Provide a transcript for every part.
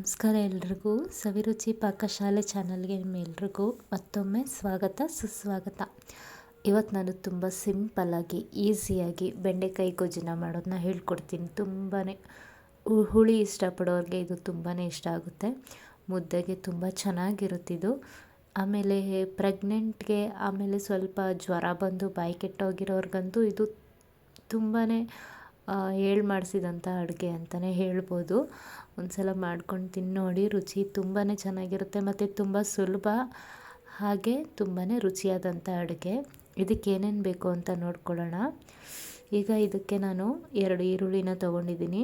ನಮಸ್ಕಾರ ಎಲ್ರಿಗೂ. ಸವಿರುಚಿ ಪಾಕಶಾಲೆ ಚಾನಲ್ಗೆ ನಿಮ್ಮೆಲ್ರಿಗೂ ಮತ್ತೊಮ್ಮೆ ಸ್ವಾಗತ, ಸುಸ್ವಾಗತ. ಇವತ್ತು ನಾನು ತುಂಬ ಸಿಂಪಲ್ಲಾಗಿ ಈಸಿಯಾಗಿ ಬೆಂಡೆಕಾಯಿ ಗೊಜ್ಜಿನ ಮಾಡೋದನ್ನ ಹೇಳ್ಕೊಡ್ತೀನಿ. ತುಂಬಾ ಹುಳಿ ಇಷ್ಟಪಡೋರಿಗೆ ಇದು ತುಂಬಾ ಇಷ್ಟ ಆಗುತ್ತೆ. ಮುದ್ದೆಗೆ ತುಂಬ ಚೆನ್ನಾಗಿರುತ್ತಿದ್ದು ಆಮೇಲೆ ಪ್ರೆಗ್ನೆಂಟ್ಗೆ ಆಮೇಲೆ ಸ್ವಲ್ಪ ಜ್ವರ ಬಂದು ಬಾಯಿ ಕೆಟ್ಟೋಗಿರೋರ್ಗಂತೂ ಇದು ತುಂಬಾ ಹೇಳಿ ಮಾಡಿಸಿದಂಥ ಅಡುಗೆ ಅಂತಲೇ ಹೇಳ್ಬೋದು. ಒಂದು ಸಲ ಮಾಡ್ಕೊಂಡು ತಿಂದು ನೋಡಿ, ರುಚಿ ತುಂಬಾ ಚೆನ್ನಾಗಿರುತ್ತೆ ಮತ್ತು ತುಂಬ ಸುಲಭ ಹಾಗೆ ತುಂಬಾ ರುಚಿಯಾದಂಥ ಅಡುಗೆ. ಇದಕ್ಕೆ ಏನೇನು ಬೇಕು ಅಂತ ನೋಡ್ಕೊಳ್ಳೋಣ. ಈಗ ಇದಕ್ಕೆ ನಾನು ಎರಡು ಈರುಳ್ಳಿನ ತೊಗೊಂಡಿದ್ದೀನಿ.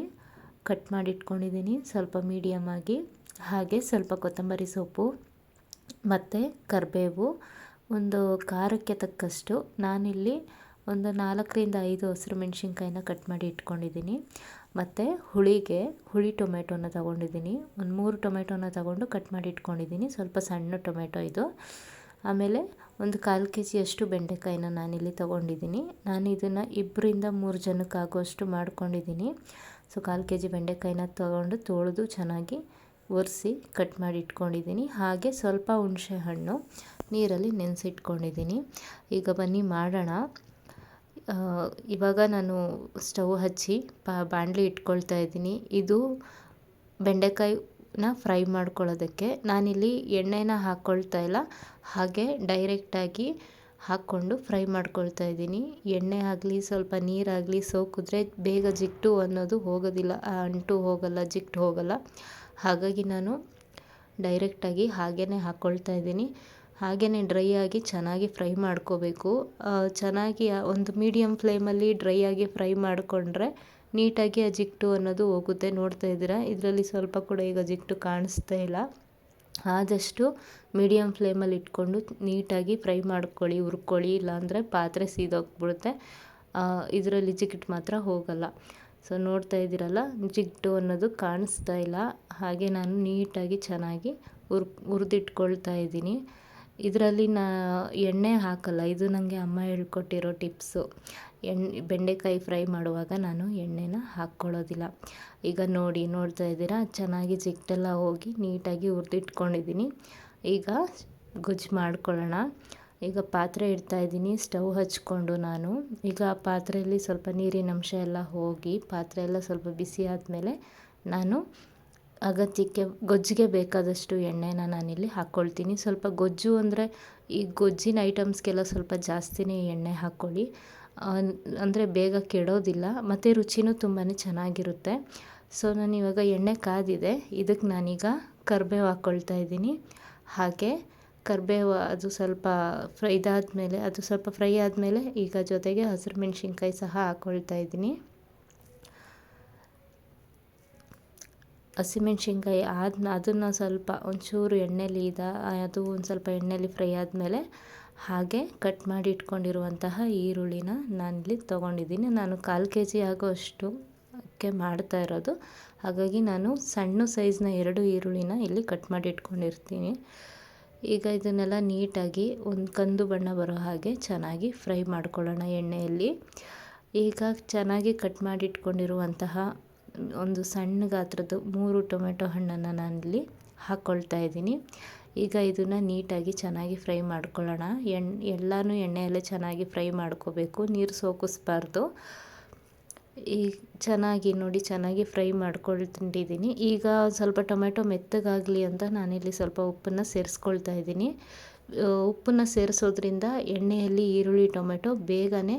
ಕಟ್ ಮಾಡಿಟ್ಕೊಂಡಿದ್ದೀನಿ ಸ್ವಲ್ಪ ಮೀಡಿಯಮ್ ಆಗಿ. ಹಾಗೆ ಸ್ವಲ್ಪ ಕೊತ್ತಂಬರಿ ಸೊಪ್ಪು, ಮತ್ತು ಕರಿಬೇವು, ಒಂದು ಖಾರಕ್ಕೆ ತಕ್ಕಷ್ಟು ನಾನಿಲ್ಲಿ ಒಂದು ನಾಲ್ಕರಿಂದ ಐದು ಹಸಿರು ಮೆಣಸಿನ್ಕಾಯಿನ ಕಟ್ ಮಾಡಿ ಇಟ್ಕೊಂಡಿದ್ದೀನಿ. ಮತ್ತು ಹುಳಿಗೆ ಹುಳಿ ಟೊಮೆಟೊನ ತೊಗೊಂಡಿದ್ದೀನಿ. ಒಂದು ಮೂರು ಟೊಮೆಟೊನ ತೊಗೊಂಡು ಕಟ್ ಮಾಡಿ ಇಟ್ಕೊಂಡಿದ್ದೀನಿ. ಸ್ವಲ್ಪ ಸಣ್ಣ ಟೊಮೆಟೊ ಇದು. ಆಮೇಲೆ ಒಂದು ಕಾಲು ಕೆ ಜಿಯಷ್ಟು ಬೆಂಡೆಕಾಯಿನ ನಾನಿಲ್ಲಿ ತೊಗೊಂಡಿದ್ದೀನಿ. ನಾನು ಇದನ್ನು ಇಬ್ಬರಿಂದ ಮೂರು ಜನಕ್ಕೆ ಮಾಡ್ಕೊಂಡಿದ್ದೀನಿ. ಸೊ, ಕಾಲು ಕೆ ಜಿ ಬೆಂಡೆಕಾಯಿನ ತೊಗೊಂಡು ತೊಳೆದು ಚೆನ್ನಾಗಿ ಒರೆಸಿ ಕಟ್ ಮಾಡಿ ಇಟ್ಕೊಂಡಿದ್ದೀನಿ. ಹಾಗೆ ಸ್ವಲ್ಪ ಹುಣಸೆ ಹಣ್ಣು ನೀರಲ್ಲಿ ನೆನೆಸಿಟ್ಕೊಂಡಿದ್ದೀನಿ. ಈಗ ಬನ್ನಿ ಮಾಡೋಣ. ಇವಾಗ ನಾನು ಸ್ಟವ್ ಹಚ್ಚಿ ಪಾ ಬಾಣಲಿ ಇಟ್ಕೊಳ್ತಾ ಇದ್ದೀನಿ. ಇದು ಬೆಂಡೆಕಾಯಿನ ಫ್ರೈ ಮಾಡ್ಕೊಳ್ಳೋದಕ್ಕೆ. ನಾನಿಲ್ಲಿ ಎಣ್ಣೆನ ಹಾಕ್ಕೊಳ್ತಾ ಇಲ್ಲ. ಹಾಗೆ ಡೈರೆಕ್ಟಾಗಿ ಹಾಕ್ಕೊಂಡು ಫ್ರೈ ಮಾಡ್ಕೊಳ್ತಾ ಇದ್ದೀನಿ. ಎಣ್ಣೆ ಆಗಲಿ, ಸ್ವಲ್ಪ ನೀರಾಗಲಿ ಸೋಕಿದ್ರೆ ಬೇಗ ಜಿಟ್ಟು ಅನ್ನೋದು ಹೋಗೋದಿಲ್ಲ. ಅಂಟು ಹೋಗಲ್ಲ, ಜಿಟ್ಟು ಹೋಗಲ್ಲ. ಹಾಗಾಗಿ ನಾನು ಡೈರೆಕ್ಟಾಗಿ ಹಾಗೇ ಹಾಕ್ಕೊಳ್ತಾ ಇದ್ದೀನಿ. ಹಾಗೆಯೇ ಡ್ರೈ ಆಗಿ ಚೆನ್ನಾಗಿ ಫ್ರೈ ಮಾಡ್ಕೋಬೇಕು. ಚೆನ್ನಾಗಿ ಒಂದು ಮೀಡಿಯಮ್ ಫ್ಲೇಮಲ್ಲಿ ಡ್ರೈ ಆಗಿ ಫ್ರೈ ಮಾಡಿಕೊಂಡ್ರೆ ನೀಟಾಗಿ ಆ ಅನ್ನೋದು ಹೋಗುತ್ತೆ. ನೋಡ್ತಾ ಇದ್ದೀರಾ? ಇದರಲ್ಲಿ ಸ್ವಲ್ಪ ಕೂಡ ಈಗ ಜಿಟ್ಟು ಕಾಣಿಸ್ತಾ ಇಲ್ಲ. ಆದಷ್ಟು ಮೀಡಿಯಮ್ ಫ್ಲೇಮಲ್ಲಿ ಇಟ್ಕೊಂಡು ನೀಟಾಗಿ ಫ್ರೈ ಮಾಡ್ಕೊಳ್ಳಿ, ಹುರ್ಕೊಳ್ಳಿ, ಇಲ್ಲಾಂದರೆ ಪಾತ್ರೆ ಸೀದೋಗ್ಬಿಡುತ್ತೆ. ಇದರಲ್ಲಿ ಜಿಗಿಟ್ ಮಾತ್ರ ಹೋಗಲ್ಲ. ಸೊ ನೋಡ್ತಾ ಇದ್ದೀರಲ್ಲ, ಜಿಗ್ಟು ಅನ್ನೋದು ಕಾಣಿಸ್ತಾ ಇಲ್ಲ. ಹಾಗೆ ನಾನು ನೀಟಾಗಿ ಚೆನ್ನಾಗಿ ಹುರ್, ಹುರಿದಿಟ್ಕೊಳ್ತಾ ಇದ್ದೀನಿ. ಇದರಲ್ಲಿ ನಾ ಎಣ್ಣೆ ಹಾಕಲ್ಲ, ಇದು ನನಗೆ ಅಮ್ಮ ಹೇಳ್ಕೊಟ್ಟಿರೋ ಟಿಪ್ಸು. ಎಣ್ಣೆ ಬೆಂಡೆಕಾಯಿ ಫ್ರೈ ಮಾಡುವಾಗ ನಾನು ಎಣ್ಣೆನ ಹಾಕ್ಕೊಳ್ಳೋದಿಲ್ಲ. ಈಗ ನೋಡಿ, ನೋಡ್ತಾ ಇದ್ದೀರಾ? ಚೆನ್ನಾಗಿ ಜಿಗ್ಟೆಲ್ಲ ಹೋಗಿ ನೀಟಾಗಿ ಹುರಿದಿಟ್ಕೊಂಡಿದ್ದೀನಿ. ಈಗ ಗೊಜ್ಜು ಮಾಡ್ಕೊಳ್ಳೋಣ. ಈಗ ಪಾತ್ರೆ ಇಡ್ತಾಯಿದ್ದೀನಿ ಸ್ಟವ್ ಹಚ್ಕೊಂಡು ನಾನು. ಈಗ ಆ ಪಾತ್ರೆಯಲ್ಲಿ ಸ್ವಲ್ಪ ನೀರಿನಂಶ ಎಲ್ಲ ಹೋಗಿ ಪಾತ್ರೆ ಎಲ್ಲ ಸ್ವಲ್ಪ ಬಿಸಿ ಆದಮೇಲೆ ನಾನು ಅಗತ್ಯಕ್ಕೆ ಗೊಜ್ಜಿಗೆ ಬೇಕಾದಷ್ಟು ಎಣ್ಣೆನ ನಾನಿಲ್ಲಿ ಹಾಕ್ಕೊಳ್ತೀನಿ. ಸ್ವಲ್ಪ ಗೊಜ್ಜು ಅಂದರೆ ಈ ಗೊಜ್ಜಿನ ಐಟಮ್ಸ್ಗೆಲ್ಲ ಸ್ವಲ್ಪ ಜಾಸ್ತಿನೇ ಎಣ್ಣೆ ಹಾಕ್ಕೊಳ್ಳಿ. ಅಂದರೆ ಬೇಗ ಕೆಡೋದಿಲ್ಲ, ಮತ್ತು ರುಚಿನೂ ತುಂಬಾ ಚೆನ್ನಾಗಿರುತ್ತೆ. ಸೊ ನಾನು ಇವಾಗ ಎಣ್ಣೆ ಕಾದಿದೆ. ಇದಕ್ಕೆ ನಾನೀಗ ಕರಿಬೇವು ಹಾಕ್ಕೊಳ್ತಾ ಇದ್ದೀನಿ. ಹಾಗೆ ಕರಿಬೇವು ಅದು ಸ್ವಲ್ಪ ಫ್ರೈ ಇದಾದಮೇಲೆ, ಅದು ಸ್ವಲ್ಪ ಫ್ರೈ ಆದಮೇಲೆ ಈಗ ಜೊತೆಗೆ ಹಸಿರು ಮೆಣಸಿನ್ಕಾಯಿ ಸಹ ಹಾಕ್ಕೊಳ್ತಾ ಇದ್ದೀನಿ. ಹಸಿಮೆಣ್ಸಿನ್ಕಾಯಿ ಆದ ಅದನ್ನು ಸ್ವಲ್ಪ ಒಂಚೂರು ಎಣ್ಣೆಲಿ ಇದ, ಅದು ಒಂದು ಸ್ವಲ್ಪ ಎಣ್ಣೆಲಿ ಫ್ರೈ ಆದಮೇಲೆ ಹಾಗೆ ಕಟ್ ಮಾಡಿ ಇಟ್ಕೊಂಡಿರುವಂತಹ ಈರುಳ್ಳಿನ ನಾನಿಲ್ಲಿ ತೊಗೊಂಡಿದ್ದೀನಿ. ನಾನು ಕಾಲು ಕೆ ಜಿ ಆಗೋಷ್ಟು ಕ್ಕೆ ಮಾಡ್ತಾ ಇರೋದು. ಹಾಗಾಗಿ ನಾನು ಸಣ್ಣ ಸೈಜ್ನ ಎರಡು ಈರುಳ್ಳಿನ ಇಲ್ಲಿ ಕಟ್ ಮಾಡಿ ಇಟ್ಕೊಂಡಿರ್ತೀನಿ. ಈಗ ಇದನ್ನೆಲ್ಲ ನೀಟಾಗಿ ಒಂದು ಕಂದು ಬಣ್ಣ ಬರೋ ಹಾಗೆ ಚೆನ್ನಾಗಿ ಫ್ರೈ ಮಾಡ್ಕೊಳ್ಳೋಣ ಎಣ್ಣೆಯಲ್ಲಿ. ಈಗ ಚೆನ್ನಾಗಿ ಕಟ್ ಮಾಡಿ ಇಟ್ಕೊಂಡಿರುವಂತಹ ಒಂದು ಸಣ್ಣ ಗಾತ್ರದ ಮೂರು ಟೊಮೆಟೊ ಹಣ್ಣನ್ನು ನಾನಿಲ್ಲಿ ಹಾಕ್ಕೊಳ್ತಾ ಇದ್ದೀನಿ. ಈಗ ಇದನ್ನು ನೀಟಾಗಿ ಚೆನ್ನಾಗಿ ಫ್ರೈ ಮಾಡ್ಕೊಳ್ಳೋಣ. ಎಣ್, ಎಲ್ಲನೂ ಎಣ್ಣೆಯಲ್ಲೇ ಚೆನ್ನಾಗಿ ಫ್ರೈ ಮಾಡ್ಕೋಬೇಕು. ನೀರು ಸೋಕಿಸ್ಬಾರ್ದು. ಈ ಚೆನ್ನಾಗಿ ನೋಡಿ ಚೆನ್ನಾಗಿ ಫ್ರೈ ಮಾಡ್ಕೊಳ್ತಿದ್ದೀನಿ. ಈಗ ಸ್ವಲ್ಪ ಟೊಮೆಟೊ ಮೆತ್ತಗಾಗಲಿ ಅಂತ ನಾನಿಲ್ಲಿ ಸ್ವಲ್ಪ ಉಪ್ಪನ್ನು ಸೇರಿಸ್ಕೊಳ್ತಾ ಇದ್ದೀನಿ. ಉಪ್ಪನ್ನು ಸೇರಿಸೋದ್ರಿಂದ ಎಣ್ಣೆಯಲ್ಲಿ ಈರುಳ್ಳಿ, ಟೊಮೆಟೊ ಬೇಗನೆ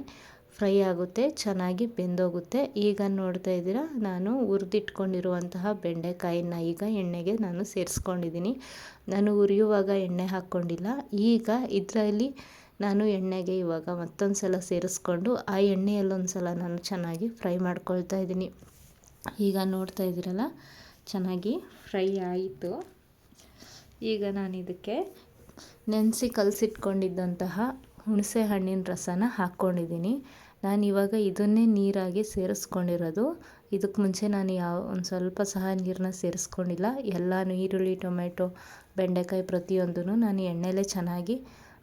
ಫ್ರೈ ಆಗುತ್ತೆ, ಚೆನ್ನಾಗಿ ಬೆಂದೋಗುತ್ತೆ. ಈಗ ನೋಡ್ತಾ ಇದ್ದೀರಾ, ನಾನು ಹುರಿದಿಟ್ಕೊಂಡಿರುವಂತಹ ಬೆಂಡೆಕಾಯಿನ ಈಗ ಎಣ್ಣೆಗೆ ನಾನು ಸೇರಿಸ್ಕೊಂಡಿದ್ದೀನಿ. ನಾನು ಉರಿಯುವಾಗ ಎಣ್ಣೆ ಹಾಕ್ಕೊಂಡಿಲ್ಲ. ಈಗ ಇದರಲ್ಲಿ ನಾನು ಎಣ್ಣೆಗೆ ಇವಾಗ ಮತ್ತೊಂದು ಸಲ ಸೇರಿಸ್ಕೊಂಡು ಆ ಎಣ್ಣೆಯಲ್ಲೊಂದು ಸಲ ನಾನು ಚೆನ್ನಾಗಿ ಫ್ರೈ ಮಾಡ್ಕೊಳ್ತಾ ಇದ್ದೀನಿ. ಈಗ ನೋಡ್ತಾ ಇದ್ದೀರಲ್ಲ, ಚೆನ್ನಾಗಿ ಫ್ರೈ ಆಯಿತು. ಈಗ ನಾನು ಇದಕ್ಕೆ ನೆನೆಸಿ ಕಲಸಿಟ್ಕೊಂಡಿದ್ದಂತಹ ಹುಣಸೆ ಹಣ್ಣಿನ ರಸನ ಹಾಕ್ಕೊಂಡಿದ್ದೀನಿ. ನಾನು ಇವಾಗ ಇದನ್ನೇ ನೀರಾಗಿ ಸೇರಿಸ್ಕೊಂಡಿರೋದು. ಇದಕ್ಕೆ ಮುಂಚೆ ನಾನು ಯಾವ, ಒಂದು ಸ್ವಲ್ಪ ಸಹ ನೀರನ್ನ ಸೇರಿಸ್ಕೊಂಡಿಲ್ಲ. ಎಲ್ಲ ಈರುಳ್ಳಿ ಟೊಮೆಟೊ ಬೆಂಡೆಕಾಯಿ ಪ್ರತಿಯೊಂದೂ ನಾನು ಎಣ್ಣೆಲೇ ಚೆನ್ನಾಗಿ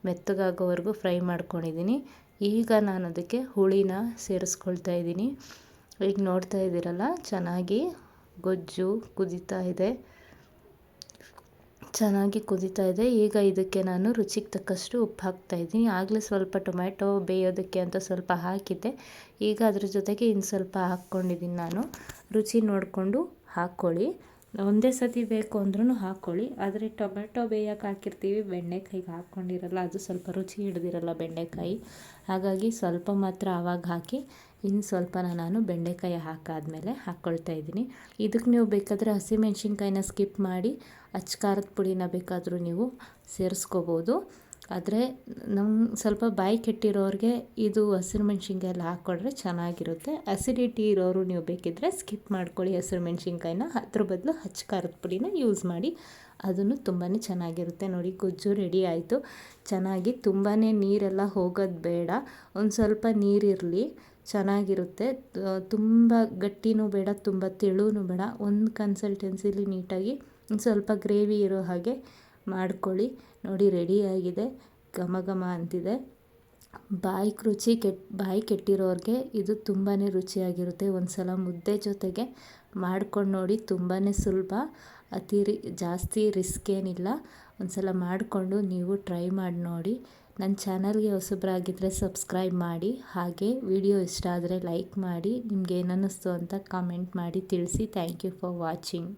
ಮೆತ್ತಗಾಗೋವರೆಗೂ ಫ್ರೈ ಮಾಡ್ಕೊಂಡಿದ್ದೀನಿ. ಈಗ ನಾನು ಅದಕ್ಕೆ ಹುಳಿನ ಸೇರಿಸ್ಕೊಳ್ತಾ ಇದ್ದೀನಿ. ಈಗ ನೋಡ್ತಾ ಇದ್ದೀರಲ್ಲ, ಚೆನ್ನಾಗಿ ಗೊಜ್ಜು ಕುದೀತಾ ಇದೆ. ಚೆನ್ನಾಗಿ ಕುದೀತಾ ಇದೆ. ಈಗ ಇದಕ್ಕೆ ನಾನು ರುಚಿಗೆ ತಕ್ಕಷ್ಟು ಉಪ್ಪು ಹಾಕ್ತಾ ಇದ್ದೀನಿ. ಆಗಲೇ ಸ್ವಲ್ಪ ಟೊಮ್ಯಾಟೊ ಬೇಯೋದಕ್ಕೆ ಅಂತ ಸ್ವಲ್ಪ ಹಾಕಿದ್ದೆ. ಈಗ ಅದ್ರ ಜೊತೆಗೆ ಇನ್ನು ಸ್ವಲ್ಪ ಹಾಕ್ಕೊಂಡಿದ್ದೀನಿ ನಾನು. ರುಚಿ ನೋಡಿಕೊಂಡು ಹಾಕ್ಕೊಳ್ಳಿ. ಒಂದೇ ಸತಿ ಬೇಕು ಅಂದ್ರೂ ಹಾಕ್ಕೊಳ್ಳಿ. ಆದರೆ ಟೊಮೆಟೊ ಬೇಯಕ್ಕೆ ಹಾಕಿರ್ತೀವಿ. ಬೆಂಡೆಕಾಯಿಗೆ ಹಾಕ್ಕೊಂಡಿರಲ್ಲ, ಅದು ಸ್ವಲ್ಪ ರುಚಿ ಹಿಡ್ದಿರಲ್ಲ ಬೆಂಡೆಕಾಯಿ ಹಾಗಾಗಿ ಸ್ವಲ್ಪ ಮಾತ್ರ ಆವಾಗ ಹಾಕಿ ಇನ್ನು ಸ್ವಲ್ಪನ ನಾನು ಬೆಂಡೆಕಾಯಿ ಹಾಕಾದಮೇಲೆ ಹಾಕ್ಕೊಳ್ತಾ ಇದ್ದೀನಿ. ಇದಕ್ಕೆ ನೀವು ಬೇಕಾದರೆ ಹಸಿಮೆಣ್ಸಿನ್ಕಾಯಿನ ಸ್ಕಿಪ್ ಮಾಡಿ, ಅಚ್ಚ ಖಾರದ ಪುಡಿನ ಬೇಕಾದರೂ ನೀವು ಸೇರಿಸ್ಕೋಬೋದು. ಆದರೆ ನಮ್ಮ ಸ್ವಲ್ಪ ಬಾಯಿ ಕೆಟ್ಟಿರೋರಿಗೆ ಇದು ಹಸಿರು ಮೆಣ್ಸಿನ್ಕಾಯಿ ಹಾಕ್ಕೊಂಡ್ರೆ ಚೆನ್ನಾಗಿರುತ್ತೆ. ಅಸಿಡಿಟಿ ಇರೋರು ನೀವು ಬೇಕಿದ್ದರೆ ಸ್ಕಿಪ್ ಮಾಡ್ಕೊಳ್ಳಿ, ಹಸಿರು ಮೆಣಸಿನ್ಕಾಯಿನ. ಅದ್ರ ಬದಲು ಹಚ್ಕಾರದ ಪುಡಿನ ಯೂಸ್ ಮಾಡಿ, ಅದನ್ನು ತುಂಬಾ ಚೆನ್ನಾಗಿರುತ್ತೆ. ನೋಡಿ, ಗೊಜ್ಜು ರೆಡಿ ಆಯಿತು. ಚೆನ್ನಾಗಿ ತುಂಬಾ ನೀರೆಲ್ಲ ಹೋಗೋದು ಬೇಡ. ಒಂದು ಸ್ವಲ್ಪ ನೀರಿರಲಿ. ಚೆನ್ನಾಗಿರುತ್ತೆ. ತುಂಬ ಗಟ್ಟಿನೂ ಬೇಡ, ತುಂಬ ತೆಳುವೂ ಬೇಡ. ಒಂದು ಕನ್ಸಲ್ಟೆನ್ಸಿಲಿ ನೀಟಾಗಿ ಒಂದು ಸ್ವಲ್ಪ ಗ್ರೇವಿ ಇರೋ ಹಾಗೆ ಮಾಡ್ಕೊಳ್ಳಿ. ನೋಡಿ ರೆಡಿಯಾಗಿದೆ ಘಮ ಘಮ ಅಂತಿದೆ. ಬಾಯಿ ರುಚಿ ಕೆಟ್, ಬಾಯಿ ಕೆಟ್ಟಿರೋರಿಗೆ ಇದು ತುಂಬಾ ರುಚಿಯಾಗಿರುತ್ತೆ. ಒಂದು ಸಲ ಮುದ್ದೆ ಜೊತೆಗೆ ಮಾಡ್ಕೊಂಡು ನೋಡಿ ತುಂಬಾ ಸುಲಭ. ಅತಿ ಜಾಸ್ತಿ ರಿಸ್ಕ್ ಏನಿಲ್ಲ. ಒಂದು ಸಲ ಮಾಡಿಕೊಂಡು ನೀವು ಟ್ರೈ ಮಾಡಿ ನೋಡಿ. ನನ್ನ ಚಾನಲ್ಗೆ ಹೊಸಬ್ರಾಗಿದ್ದರೆ ಸಬ್ಸ್ಕ್ರೈಬ್ ಮಾಡಿ, ಹಾಗೆ ವಿಡಿಯೋ ಇಷ್ಟ ಆದರೆ ಲೈಕ್ ಮಾಡಿ, ನಿಮ್ಗೆ ಏನನ್ನಿಸ್ತು ಅಂತ ಕಾಮೆಂಟ್ ಮಾಡಿ ತಿಳಿಸಿ. Thank you for watching